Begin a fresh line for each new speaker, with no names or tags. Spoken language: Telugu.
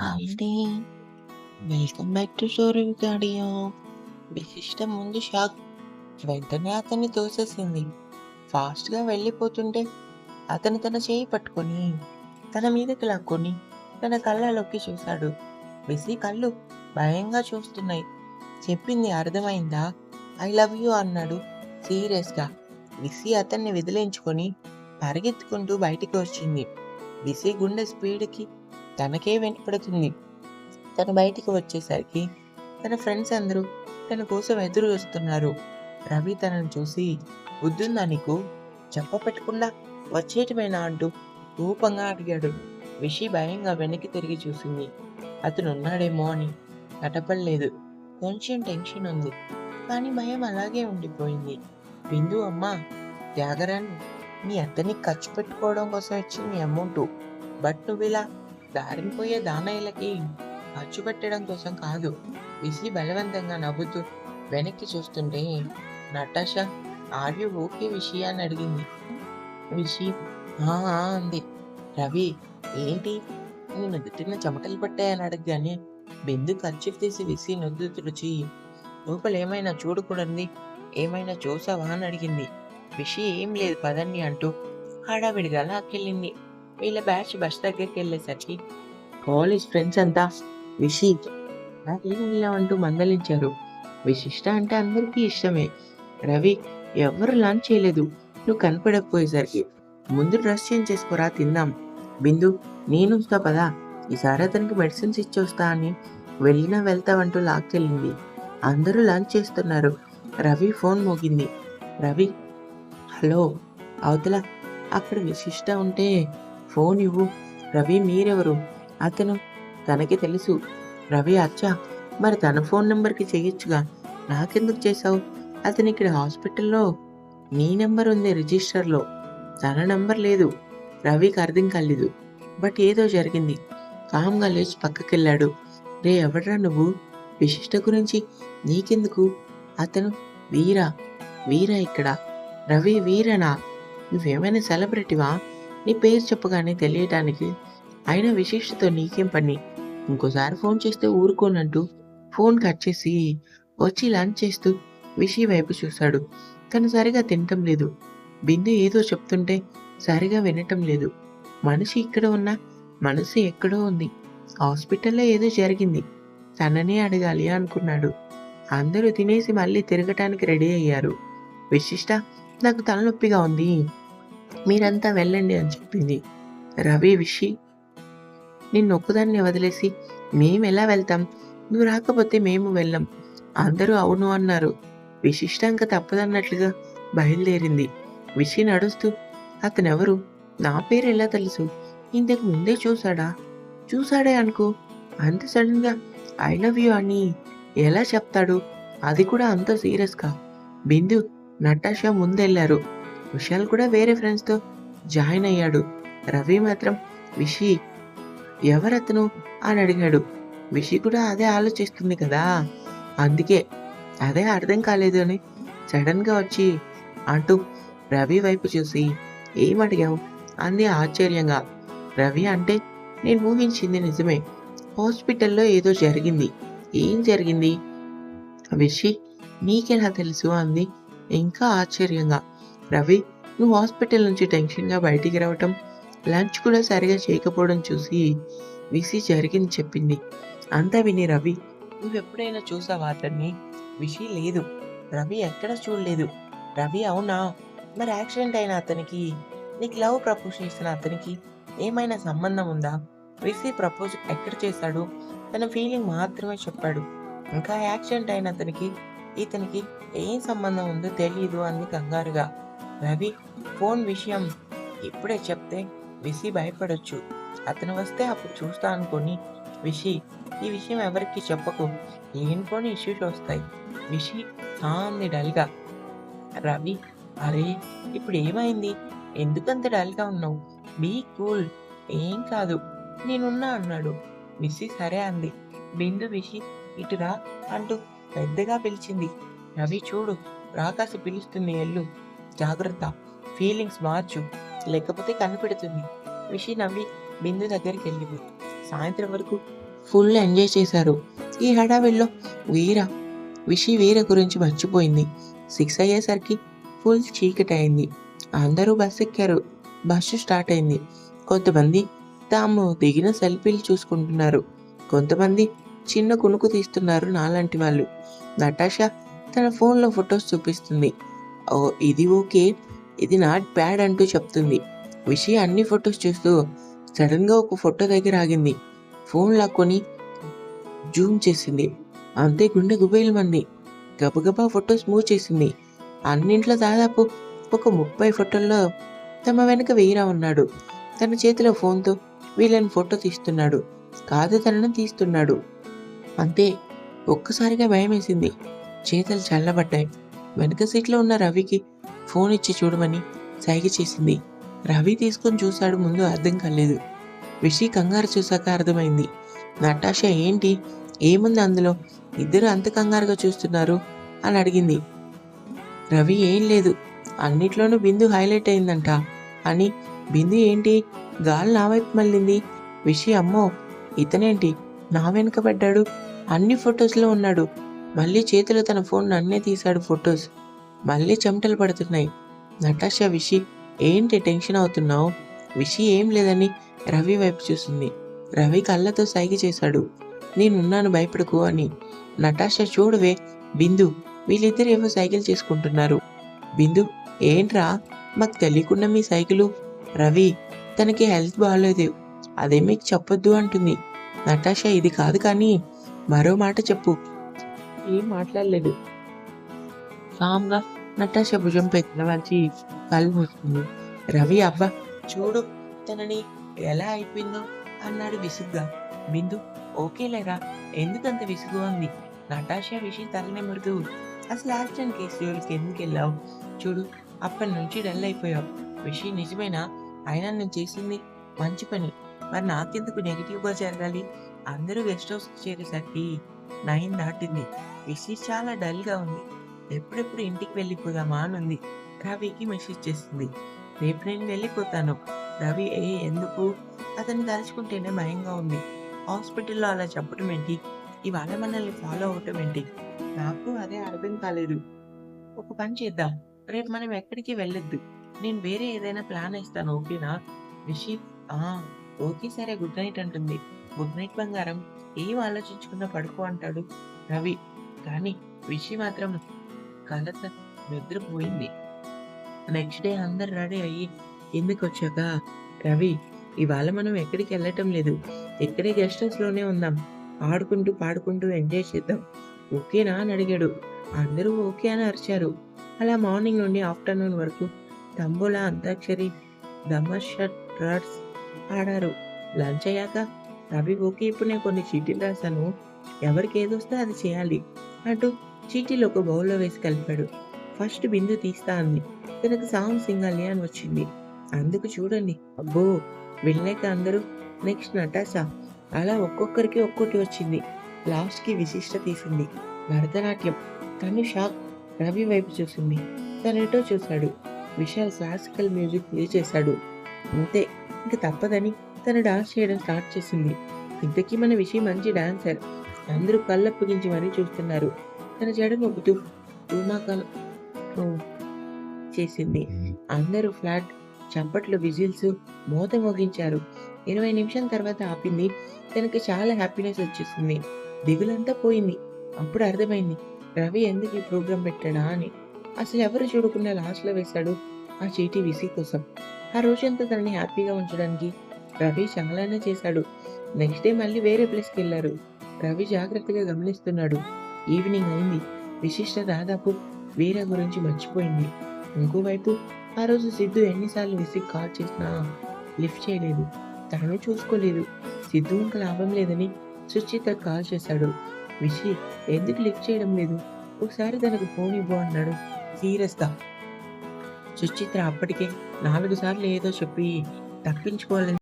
Hi welcome back to story audio Vishishta ముందు షాక్. వెంటనే అతన్ని తోసేసింది. ఫాస్ట్గా వెళ్ళిపోతుంటే అతను తన చేయి పట్టుకొని తన మీదకి లాక్కొని తన కళ్ళలోకి చూశాడు. విసి కళ్ళు భయంగా చూస్తున్నాయి. చెప్పింది అర్థమైందా? ఐ లవ్ యూ అన్నాడు. సీరియస్గా. విసి అతన్ని విదిలించుకొని పరిగెత్తుకుంటూ బయటికి వచ్చింది. విసి గుండె స్పీడ్కి తనకే వెంటపడుతుంది తను బయటికి వచ్చేసరికి తన ఫ్రెండ్స్ అందరూ తన కోసం ఎదురు చూస్తున్నారు. రవి తనను చూసి బుద్ధుందా నీకు చెప్ప పెట్టకుండా వచ్చేటమేనా అంటూ రూపంగా అడిగాడు. విషి భయంగా వెనక్కి తిరిగి చూసింది. అతను ఉన్నాడేమో అని కటపడలేదు కొంచెం టెన్షన్ ఉంది. కానీ భయం అలాగే ఉండిపోయింది. బిందు అమ్మ త్యాగరాన్ని నీ అతన్ని ఖర్చు పెట్టుకోవడం కోసం ఇచ్చింది అమౌంట్ బట్ నువ్వు ఇలా దారిపోయే దానయ్యలకి ఖర్చు పెట్టడం కోసం కాదు విసి బలవంతంగా నవ్వుతూ వెనక్కి చూస్తుంటే నటాష ఆర్యు ఓకే విషయాన్ని అడిగింది. విషి అంది. రవి ఏంటి? నేను నుదుటిన చెమటలు పట్టాయని అడగగానే బిందు ఖర్చు తీసి విసి నొద్దు తుడిచి లోపల ఏమైనా చూడకూడదు ఏమైనా చూసావా? అని అడిగింది. విషి ఏం లేదు పదండి అంటూ హడావిడిగా లాక్కెళ్ళింది. వీళ్ళ బ్యాచ్ బస్ దగ్గరికి వెళ్ళేసరికి కాలేజ్ ఫ్రెండ్స్ అంతా విషి నాకేం వెళ్ళామంటూ మందలించారు. విశిష్ట అంటే అందరికీ ఇష్టమే. రవి ఎవరు లంచ్ చేయలేదు. నువ్వు కనపడకపోయేసరికి. ముందు డ్రెస్ చేంజ్ చేసుకోరా తిందాం. బిందు నేను వస్తా పదా. ఈసారి అతనికి మెడిసిన్స్ ఇచ్చొస్తా అని వెళ్ళినా వెళ్తావంటూ లాక్కెళ్ళింది అందరూ లంచ్ చేస్తున్నారు. రవి ఫోన్ మోగింది. రవి హలో అవతల అక్కడ విశిష్ట ఉంటే ఫోన్ ఇవ్వు రవి మీరెవరు? అతను తనకి తెలుసు. రవి అచ్చా మరి తన ఫోన్ నెంబర్కి చేయొచ్చుగా నాకెందుకు చేశావు? అతను ఇక్కడ హాస్పిటల్లో. నీ నెంబర్ ఉంది రిజిస్టర్లో. తన నెంబర్ లేదు. రవికి అర్థం కాలేదు. బట్ ఏదో జరిగింది. కామ్గా లేచి పక్కకెళ్ళాడు. రే ఎవడ్రా నువ్వు? విశిష్ట గురించి నీకెందుకు? అతను వీరా వీరా ఇక్కడ. రవి వీరనా? నువ్వేమైనా సెలబ్రిటీవా? నీ పేరు చెప్పగానే తెలియటానికి అయినా విశిష్టతో నీకేం పని? ఇంకోసారి ఫోన్ చేస్తే ఊరుకోనంటూ ఫోన్ కట్ చేసి వచ్చి లంచ్ చేస్తూ విషి వైపు చూశాడు తను సరిగా తినటం లేదు. బిందు ఏదో చెప్తుంటే సరిగా వినటం లేదు. మనిషి ఇక్కడ ఉన్నా మనసు ఎక్కడో ఉంది. హాస్పిటల్లో ఏదో జరిగింది. తననే అడగాలి అనుకున్నాడు. అందరూ తినేసి మళ్ళీ తిరగటానికి రెడీ అయ్యారు. విశిష్ట నాకు తలనొప్పిగా ఉంది. మీరంతా వెళ్ళండి అని చెప్పింది. రవి విషి నిన్ను ఒక్కదాన్ని వదిలేసి మేము ఎలా వెళ్తాం? నువ్వు రాకపోతే మేము వెళ్ళం. అందరూ అవును అన్నారు. విశిష్టాంక తప్పదన్నట్లుగా బయలుదేరింది. విషి నడుస్తూ అతనెవరు? నా పేరు ఎలా తెలుసు? ఇంతకు ముందే చూశాడా? చూశాడే అనుకో. అంత సడన్గా ఐ లవ్ యూ అని ఎలా చెప్తాడు? అది కూడా అంత సీరియస్గా. బిందు నటాషా ముందెళ్ళారు. విశాల్ కూడా వేరే ఫ్రెండ్స్తో జాయిన్ అయ్యాడు. రవి మాత్రం విషి ఎవరతను? అని అడిగాడు. విషి కూడా అదే ఆలోచిస్తుంది కదా? అందుకే అదే అర్థం కాలేదు అని సడన్గా వచ్చి అంటూ రవి వైపు చూసి ఏమడిగావు అంది ఆశ్చర్యంగా. రవి అంటే నేను ఊహించింది నిజమే. హాస్పిటల్లో ఏదో జరిగింది. ఏం జరిగింది? విషి నీకెలా తెలుసు? అంది ఇంకా ఆశ్చర్యంగా. రవి నువ్వు హాస్పిటల్ నుంచి టెన్షన్గా బయటికి రావటం లంచ్ కూడా సరిగా చేయకపోవడం చూసి విసి జరిగింది చెప్పింది. అంతా విని రవి నువ్వెప్పుడైనా చూసావా అతన్ని? విషి లేదు. రవి ఎక్కడ చూడలేదు. రవి అవునా? మరి యాక్సిడెంట్ అయిన అతనికి నీకు లవ్ ప్రపోజ్ చేసిన అతనికి ఏమైనా సంబంధం ఉందా? విసి ప్రపోజ్ ఎక్కడ చేశాడు? తన ఫీలింగ్ మాత్రమే చెప్పాడు. ఇంకా యాక్సిడెంట్ అయిన అతనికి ఇతనికి ఏం సంబంధం ఉందో తెలియదు అంది కంగారుగా. రవి ఫోన్ విషయం ఇప్పుడే చెప్తే విసి భయపడొచ్చు. అతను వస్తే అప్పుడు చూస్తా అనుకొని విషి ఈ విషయం ఎవరికి చెప్పకు. లేనిపోని ఇష్యూస్ వస్తాయి. విషి అంది డల్గా. రవి అరే ఇప్పుడు ఏమైంది? ఎందుకంత డల్గా ఉన్నావు? Be cool. ఏం కాదు. నేనున్నా అన్నాడు. విషి సరే అంది. బిందు విషి ఇటురా అంటూ పెద్దగా పిలిచింది. రవి చూడు రాకాసి పిలుస్తుంది ఎల్లు. జాగ్రత్త. ఫీలింగ్స్ మార్చు. లేకపోతే కనిపెడుతుంది. విషి నవ్వి బిందు దగ్గరికి వెళ్ళింది. సాయంత్రం వరకు ఫుల్ ఎంజాయ్ చేశారు. ఈ హడావిడిలో వీర విషి వీర గురించి మర్చిపోయింది. సిక్స్ అయ్యేసరికి ఫుల్ చీకటి అయింది అందరూ బస్ ఎక్కారు. బస్సు స్టార్ట్ అయింది. కొంతమంది తాము దిగిన సెల్ఫీలు చూసుకుంటున్నారు. కొంతమంది చిన్న కునుకు తీస్తున్నారు నాలాంటి వాళ్ళు. నటాషా తన ఫోన్లో ఫొటోస్ చూపిస్తుంది. ఇది ఓకే ఇది నాట్ బ్యాడ్ అంటూ చెప్తుంది. విషయ అన్ని ఫొటోస్ చూస్తూ సడన్గా ఒక ఫోటో దగ్గర ఆగింది. ఫోన్ లాక్కొని జూమ్ చేసింది. అంతే గుండె గుబేలు మంది. గబగబా ఫొటోస్ మూవ్ చేసింది. అన్నింట్లో దాదాపు ఒక ముప్పై ఫోటోల్లో తమ వెనుక వీరా ఉన్నాడు. తన చేతిలో ఫోన్తో వీళ్ళని ఫోటో తీస్తున్నాడు. కాదు తనను తీస్తున్నాడు. అంతే ఒక్కసారిగా భయం వేసింది చేతులు చల్లబడ్డాయి. వెనక సీట్లో ఉన్న రవికి ఫోన్ ఇచ్చి చూడమని సైగ చేసింది. రవి తీసుకొని చూశాడు ముందు అర్థం కాలేదు. విషి కంగారు చూశాక అర్థమైంది. నటాషా ఏంటి? ఏముంది అందులో? ఇద్దరు అంత కంగారుగా చూస్తున్నారు? అని అడిగింది. రవి ఏం లేదు. అన్నిట్లోనూ బిందు హైలైట్ అయిందంట. అని బిందు ఏంటి? గాలి నా వైపు మళ్ళింది. విషి అమ్మో ఇతనేంటి? నా వెనుక పడ్డాడు. అన్ని ఫొటోస్లో ఉన్నాడు. మళ్ళీ చేతిలో తన ఫోన్ నన్నే తీశాడు ఫొటోస్. మళ్ళీ చెమటలు పడుతున్నాయి. నటాషా విషి ఏంటి టెన్షన్ అవుతున్నావు? విషి ఏం లేదని రవి వైపు చూసింది. రవి కళ్ళతో సైగ చేశాడు. నేనున్నాను భయపడకు అని. నటాషా చూడవే బిందు వీళ్ళిద్దరు ఏవో సైకిల్ చేసుకుంటున్నారు. బిందు ఏంట్రా? మాకు తెలియకుండా మీ సైకిలు రవి తనకి హెల్త్ బాగాలేదు అదే మీకు చెప్పొద్దు అంటుంది. నటాషా ఇది కాదు కానీ మరో మాట చెప్పు. ఏం మాట్లాడలేదు. సామ్గా నటాష భుజం పెట్టిన వచ్చి కళ్ళు మూసుకుంది. రవి అబ్బా చూడు తనని ఎలా అయిపోయిందో అన్నాడు విసుగ్గా. బిందు ఓకేలేరా? ఎందుకంత విసుగు అంది నటాషా తలనే తలనెమురుతూ అసలు యాక్సిడెంట్ కేసు జోలికి ఎందుకు వెళ్ళావు? చూడు అప్పటి నుంచి డల్ అయిపోయావు. విషయం నిజమేనా? అయినా నేను చేసింది మంచి పని. మరి నాకెందుకు నెగిటివ్గా జరగాలి? అందరూ గెస్ట్ హౌస్కి చేరేసరికి నైన్ దాటింది. విషి చాలా డల్గా ఉంది. ఎప్పుడెప్పుడు ఇంటికి వెళ్ళిపోదామా అని ఉంది రవికి మెసేజ్ చేస్తుంది రేపు నేను వెళ్ళిపోతాను. రవి ఏ ఎందుకు? అతన్ని తలుచుకుంటేనే భయంగా ఉంది. హాస్పిటల్లో అలా చెప్పడం ఏంటి? ఇవాళ మనల్ని ఫాలో అవటం ఏంటి? నాకు అదే అర్థం కాలేదు. ఒక పని చేద్దాం. రేపు మనం ఎక్కడికి వెళ్ళొద్దు. నేను వేరే ఏదైనా ప్లాన్ ఇస్తాను ఓకేనా? రిషి ఆ ఓకే సరే. గుడ్ నైట్ అంటుంది. గుడ్ నైట్ బంగారం. ఏం ఆలోచించకుండా పడుకో అంటాడు రవి. కానీ విషి మాత్రం కలత నిద్రపోయింది. నెక్స్ట్ డే అందరు రెడీ అయ్యి ఎందుకు వచ్చాక రవి ఇవాళ మనం ఎక్కడికి వెళ్ళటం లేదు. ఇక్కడే గెస్ట్ హౌస్లోనే ఉందాం. ఆడుకుంటూ పాడుకుంటూ ఎంజాయ్ చేద్దాం. ఓకేనా అని అడిగాడు. అందరూ ఓకే అని అరిచారు. అలా మార్నింగ్ నుండి ఆఫ్టర్నూన్ వరకు తంబోలా అంతాక్షరి దమషట్ రాడ్స్ ఆడారు. లంచ్ అయ్యాక రవి ఓకే ఇప్పుడు నేను కొన్ని చీటీలు రాశాను. ఎవరికి ఏదొస్తే అది చేయాలి అంటూ చీటీలు ఒక బౌల్లో వేసి కలిపాడు. ఫస్ట్ బిందు తీస్తా అంది. తనకు సాంగ్ సింగాలి అని వచ్చింది. అందుకు చూడండి. అబ్బో వెళ్ళాక అందరూ నెక్స్ట్ నటాసా అలా ఒక్కొక్కరికి ఒక్కొక్కటి వచ్చింది. లాస్ట్కి విశిష్ట తీసింది. భరతనాట్యం. తను షాక్. రవి వైపు చూసింది. తనేటో చూశాడు. విశాల్ క్లాసికల్ మ్యూజిక్ ప్లే చేశాడు. అంతే ఇంక తప్పదని తను డాన్స్ చేయడం స్టార్ట్ చేసింది. ఇంతకీ మన విషయం మంచి డాన్సర్. అందరూ కళ్ళప్పగించి మరీ చూస్తున్నారు. తన జడ మొగ్గుతూ ఉమాకల్ చేసింది. అందరూ ఫ్లాట్ చప్పట్లు విజిల్స్ మోత మోగించారు. ఇరవై నిమిషాల తర్వాత ఆపింది. తనకి చాలా హ్యాపీనెస్ వచ్చేసింది. దిగులంతా పోయింది. అప్పుడు అర్థమైంది. రవి ఎందుకు ఈ ప్రోగ్రాం పెట్టాడా అని. అసలు ఎవరు చూడకుండా లాస్ట్లో వేశాడు ఆ చీటీ విసి కోసం. ఆ రోజంతా తనని హ్యాపీగా ఉంచడానికి రవి చాలానే చేశాడు. నెక్స్ట్ డే మళ్ళీ వేరే ప్లేస్కి వెళ్ళారు. రవి జాగ్రత్తగా గమనిస్తున్నాడు. ఈవినింగ్ అయింది. విశిష్ట దాదాపు వీర గురించి మర్చిపోయింది. ఇంకోవైపు ఆ రోజు సిద్ధు ఎన్నిసార్లు విసిగి కాల్ చేసినా లిఫ్ట్ చేయలేదు. తను చూసుకోలేదు. సిద్ధు ఇంకా లాభం లేదని సుచిత కాల్ చేశాడు. విషి ఎందుకు లిఫ్ట్ చేయడం లేదు? ఒకసారి తనకు ఫోన్ ఇవ్వు అన్నాడు. సీరియస్గా సుచిత్ర అప్పటికే నాలుగు సార్లు ఏదో చెప్పి తప్పించుకోవాలని